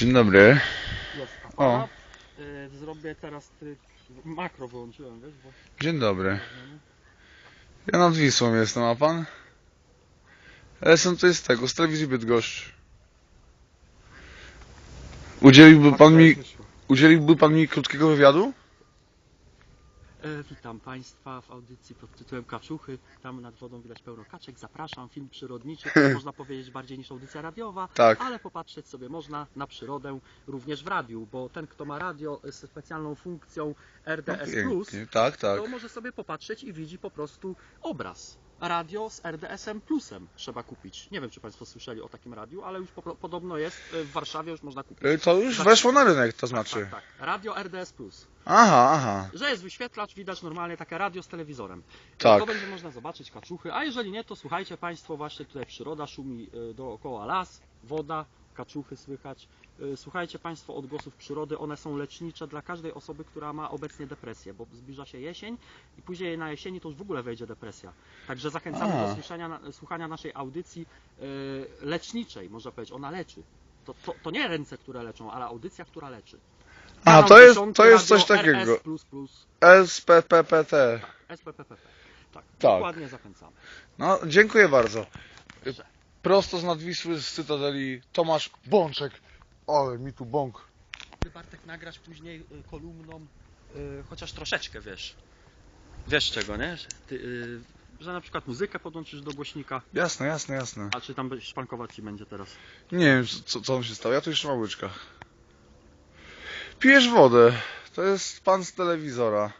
Dzień dobry. Jest O. aparat. Y, zrobię teraz tryb. Makro wyłączyłem, wiesz, bo. Dzień dobry. Ja nad Wisłą jestem, a pan? Ja jestem tutaj z tego, z telewizji Bydgoszcz. Udzieliłby pan mi, udzieliłby pan mi krótkiego wywiadu? E, witam Państwa w audycji pod tytułem Kaczuchy. Tam nad wodą widać pełno kaczek. Zapraszam, film przyrodniczy, można powiedzieć bardziej niż audycja radiowa, Tak. ale popatrzeć sobie można na przyrodę również w radiu, bo ten, kto ma radio z specjalną funkcją No, RDS+, pięknie. Tak, tak. to może sobie popatrzeć i widzi po prostu obraz. Radio z RDS-em plusem trzeba kupić. Nie wiem, czy Państwo słyszeli o takim radiu, ale już po, podobno jest e, w Warszawie, już można kupić. Y, To już weszło na rynek, to znaczy. Tak, tak. Radio RDS Plus. Aha, aha. Że jest wyświetlacz, widać normalnie takie radio z telewizorem. Tak. To będzie można zobaczyć kaczuchy, a jeżeli nie, to słuchajcie Państwo, właśnie tutaj przyroda szumi y, dookoła las, woda, kaczuchy słychać. Y, Słuchajcie Państwo odgłosów przyrody, one są lecznicze dla każdej osoby, która ma obecnie depresję, bo zbliża się jesień i później na jesieni to już w ogóle wejdzie depresja. Także zachęcamy A. do słuchania, na- słuchania naszej audycji y, leczniczej, można powiedzieć, ona leczy. To, to, to nie ręce, które leczą, ale audycja, która leczy. A, to jest, 10, to jest coś takiego. SPPPT. SPPPP. Tak, Tak. dokładnie zachęcamy. No, dziękuję bardzo. Proszę. Prosto z Nadwisły, z Cytadeli, Tomasz Bączek. Ale mi tu bąk. Bartek nagrać później y, kolumną, y, chociaż troszeczkę wiesz. Wiesz czego, nie? Że, ty, y, że na przykład muzykę podłączysz do głośnika, Jasne, jasne, jasne. a czy tam szpankować ci będzie teraz? Nie wiem, co, co tam się stało. Ja tu jeszcze mam łyczka. Pijesz wodę. To jest pan z telewizora.